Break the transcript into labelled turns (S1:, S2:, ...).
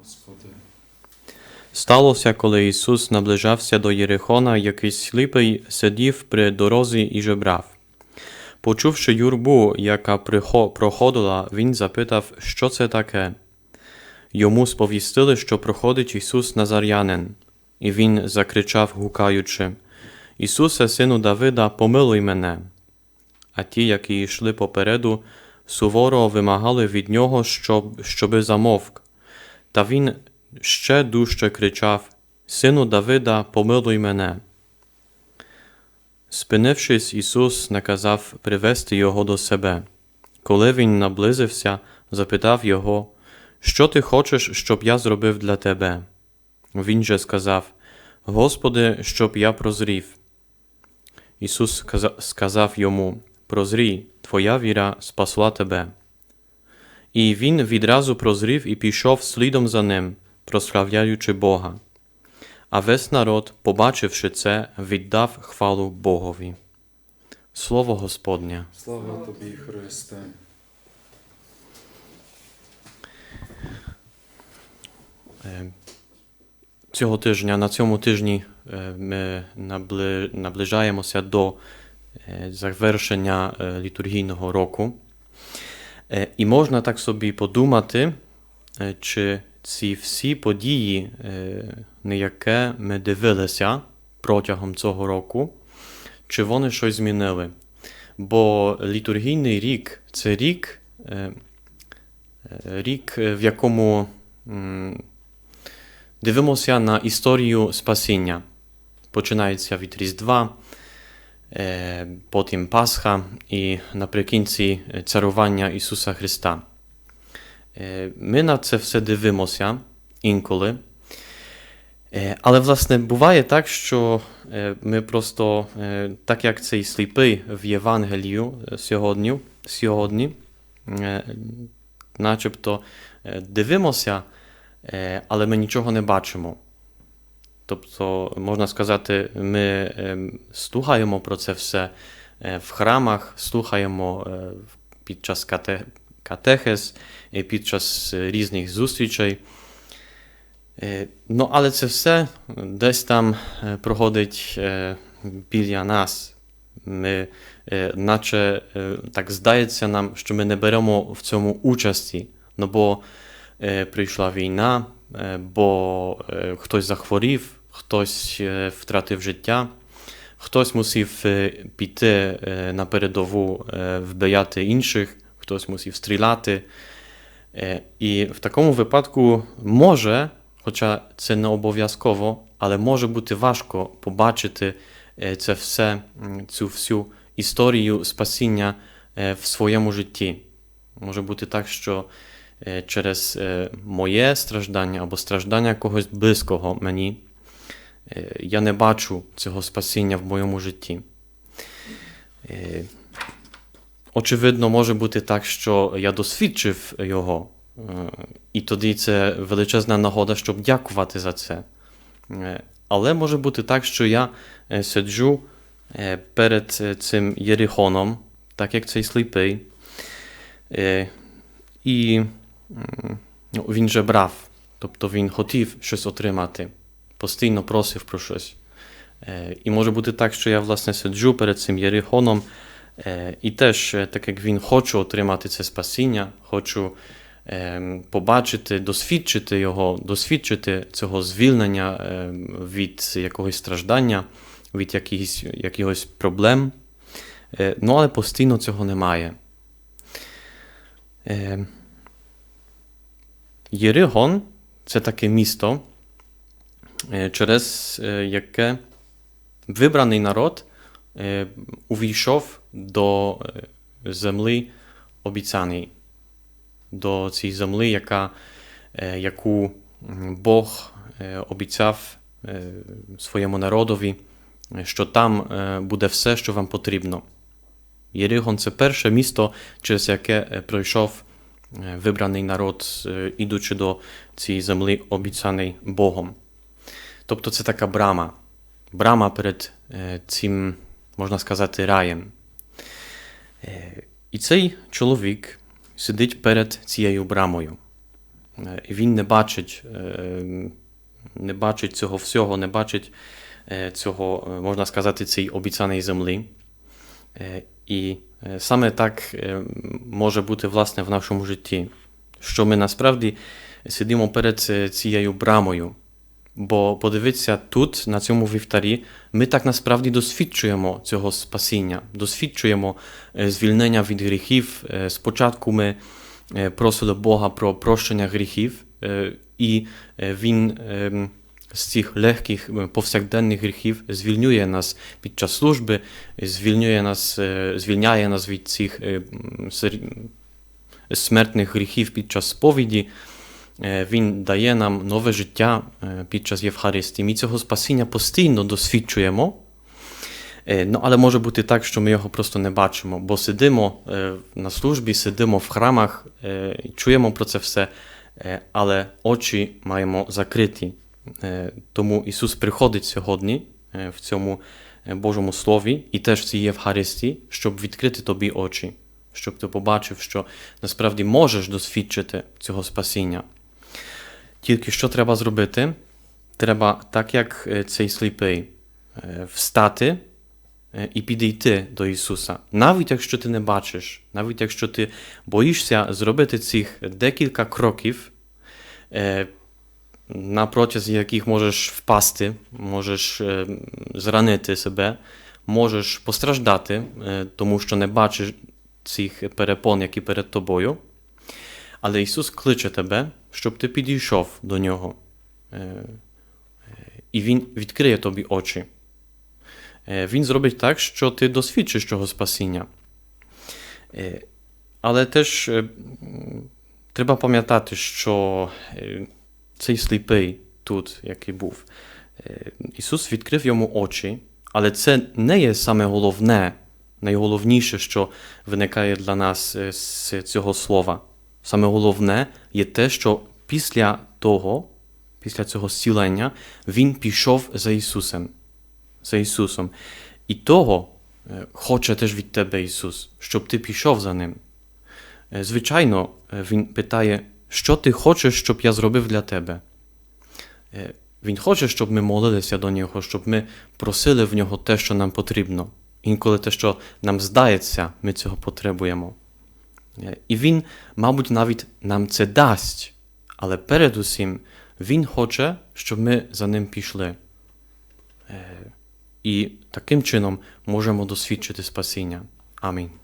S1: Господи.
S2: Сталося, коли Ісус наближався до Єрихона, якийсь сліпий сидів при дорозі і жебрав. Почувши юрбу, яка проходила, він запитав, що це таке. Йому сповістили, що проходить Ісус Назарянин, і він закричав, гукаючи: Ісусе, сину Давида, помилуй мене. А ті, які йшли попереду, суворо вимагали від нього, щоб, щоби замовк. Та він ще дужче кричав: Сину Давида, помилуй мене. Спинившись, Ісус наказав привести його до себе. Коли він наблизився, запитав його, Що ти хочеш, щоб я зробив для тебе? Він же сказав: Господи, щоб я прозрів. Ісус сказав йому: Прозрій, твоя віра спасла тебе. І він відразу прозрів і пішов слідом за ним, прославляючи Бога. А весь народ, побачивши це, віддав хвалу Богові. Слово Господнє.
S1: Слава тобі, Христе.
S2: Е, Цього тижня, на цьому тижні е, ми наближаємося до е, завершення літургійного року. Е, І можна так собі подумати, е, чи ці всі події, е, на яке ми дивилися протягом цього року, чи вони щось змінили. Бо літургійний рік це рік, рік, в якому дивимося на історію спасіння. Починається від Різдва, потім Пасха і наприкінці е, царування Ісуса Христа. Е, Ми на це все дивимося інколи. Е, Але, власне, буває так, що е, ми просто, е, так як цей сліпий в Євангелію е, сьогодні, сьогодні е, начебто е, дивимося, е, але ми нічого не бачимо. Тобто, можна сказати, ми ем, слухаємо про це все е, в храмах, слухаємо е, під час кате- катехез, і під час е, різних зустрічей. Е, Ну, але це все десь там е, проходить е, біля нас. Ми, е, наче е, так здається нам, що ми не беремо в цьому участі. Ну, бо е, прийшла війна, е, бо е, хтось захворів, хтось е, втратив життя, хтось мусив е, піти е, на передову вбивати інших, хтось мусив стріляти. І в такому випадку може, хоча це не обов'язково, але може бути важко побачити це все, цю всю історію спасіння в своєму житті. Може бути так, що через моє страждання або страждання когось близького мені я не бачу цього спасіння в моєму житті. Е, Очевидно, може бути так, що я досвідчив його, е, і тоді це величезна нагода, щоб дякувати за це. Е, Але може бути так, що я сиджу перед цим Єрихоном, так як цей сліпий, і ну, він же брав, тобто він хотів щось отримати, постійно просив про щось. Е, І може бути так, що я власне сиджу перед цим Єрихоном, е, і теж, е, так як він хочу отримати це спасіння, хочу е, побачити, досвідчити його, досвідчити цього звільнення е, від якогось страждання, від якихось, якихось проблем. Ну, але постійно цього немає. Е, Єригон це таке місто, через е, яке вибраний народ е, увійшов до е, землі обіцяної, до цієї землі, яка, е, яку Бог е, обіцяв е, своєму народові, е, що там е, буде все, що вам потрібно. Єригон це перше місто, через яке е, пройшов е, вибраний народ, е, ідучи до цієї землі, обіцяної Богом. Тобто це така брама, брама перед е, цим, можна сказати, раєм. Е, І цей чоловік сидить перед цією брамою. Е, він не бачить, не бачить цього всього, не бачить цього, можна сказати, цієї обіцяної землі. І саме так може бути власне в нашому житті, що ми насправді сидимо перед цією брамою. Бо подивіться, тут, на цьому вівтарі, ми так насправді досвідчуємо цього спасіння, досвідчуємо е, звільнення від гріхів. Е, Спочатку ми е, просили Бога про прощення гріхів, і Він е, з цих легких повсякденних гріхів звільнює нас під час служби, звільнює нас, звільняє нас від цих смертних гріхів під час сповіді. Е, Він дає нам нове життя е, під час Євхаристії. Ми цього спасіння постійно досвідчуємо. Е, Ну, але може бути так, що ми його просто не бачимо, бо сидимо на службі, сидимо в храмах, чуємо про це все, але очі маємо закриті. Тому Ісус приходить сьогодні в цьому Божому Слові і теж в цій Євхаристії, щоб відкрити тобі очі, щоб ти побачив, що насправді можеш досвідчити цього спасіння. Тільки що треба зробити? Треба, так як е, цей сліпий, е, встати е, і підійти до Ісуса. Навіть якщо ти не бачиш, навіть якщо ти боїшся зробити цих декілька кроків, на протязі яких можеш впасти, можеш зранити себе, можеш постраждати, тому що не бачиш цих перепон, які перед тобою. Але Ісус кличе тебе, щоб ти підійшов до Нього. Е, е, І Він відкриє тобі очі. Е, Він зробить так, що ти досвідчиш цього спасіння. Але теж треба пам'ятати, що цей сліпий тут, який був, Ісус відкрив йому очі, але це не є саме головне, найголовніше, що виникає для нас з цього слова. Саме головне є те, що після того, після цього зцілення, він пішов за Ісусом. За Ісусом. І того е, хоче теж від тебе Ісус, щоб ти пішов за Ним. Е, Звичайно, е, Він питає, що ти хочеш, щоб я зробив для тебе. Він хоче, щоб ми молилися до Нього, щоб ми просили в Нього те, що нам потрібно. Інколи те, що нам здається, ми цього потребуємо. Е, І Він, мабуть, навіть нам це дасть, але передусім Він хоче, щоб ми за ним пішли. Е, І таким чином можемо досвідчити спасіння. Амінь.